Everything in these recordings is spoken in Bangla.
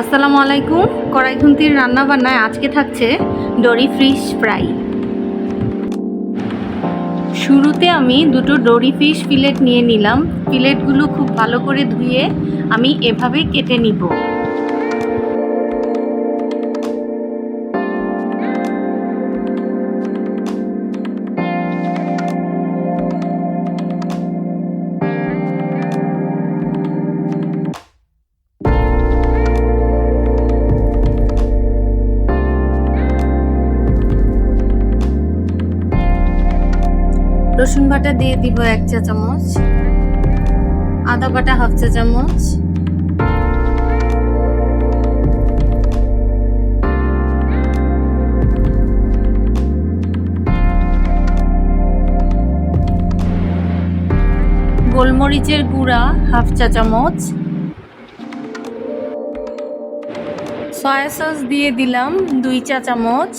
আসসালামু আলাইকুম। কড়াইখুন্তির রান্না বান্নায় আজকে থাকছে ডরি ফিশ ফ্রাই। শুরুতে আমি দুটো ডরি ফিশ ফিলেট নিয়ে নিলাম। ফিলেটগুলো খুব ভালো করে ধুয়ে আমি এভাবে কেটে নিব। রসুন বাটা দিয়ে দিব এক চা চামচ, আদা বাটা হাফ চা চামচ, গোলমরিচের গুঁড়া হাফ চা চামচ, সয়া সস দিয়ে দিলাম দুই চা চামচ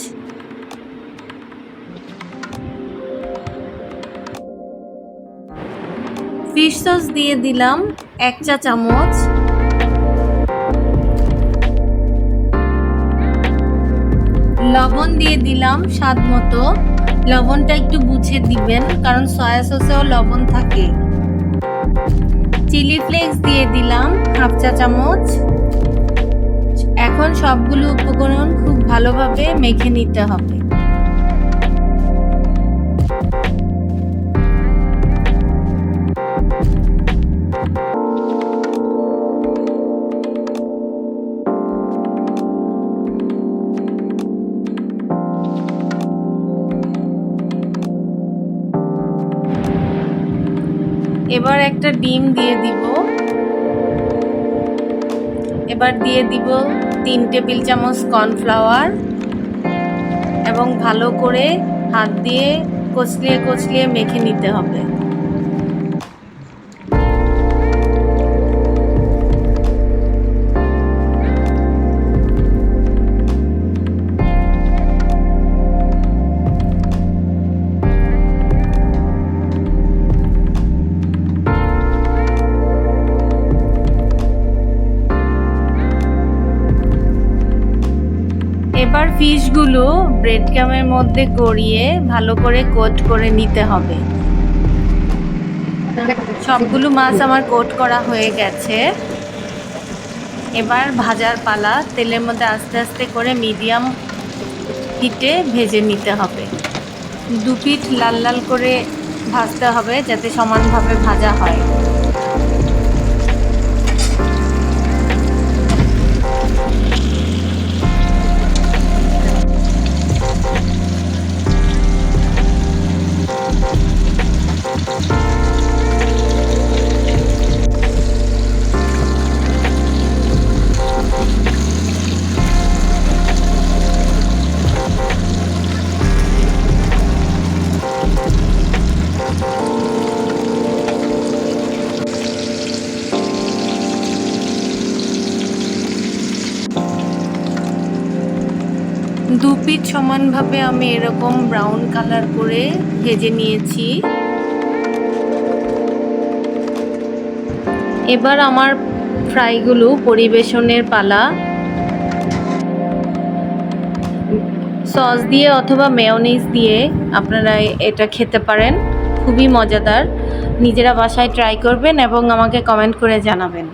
ফিশ সস দিয়ে দিলাম এক চা চামচ। লবণ দিয়ে দিলাম স্বাদ মতো। লবণটা একটু বুঝে দিবেন, কারণ সয়া সসেও লবণ থাকে। চিলি ফ্লেক্স দিয়ে দিলাম হাফ চা চামচ। এখন সবগুলো উপকরণ খুব ভালোভাবে মেখে নিতে হবে। এবার একটা ডিম দিয়ে দিব। এবার দিয়ে দিব তিন টেবিল চামচ কর্নফ্লাওয়ার এবং ভালো করে হাত দিয়ে কচলিয়ে কচলিয়ে মেখে নিতে হবে। এবার ফিশগুলো ব্রেড ক্যামের মধ্যে গড়িয়ে ভালো করে কোট করে নিতে হবে। সবগুলো মাছ আমার কোট করা হয়ে গেছে। এবার ভাজার পালা তেলের মধ্যে আস্তে আস্তে করে মিডিয়াম হিটে ভেজে নিতে হবে। দু পিঠ লাল লাল করে ভাজতে হবে যাতে সমানভাবে ভাজা হয়। দু পিঠ সমানভাবে আমি এরকম ব্রাউন কালার করে ভেজে নিয়েছি। এবার আমার ফ্রাইগুলো পরিবেশনের পালা। সস দিয়ে অথবা মেয়নিজ দিয়ে আপনারা এটা খেতে পারেন, খুবই মজাদার। নিজেরা বাসায় ট্রাই করবেন এবং আমাকে কমেন্ট করে জানাবেন।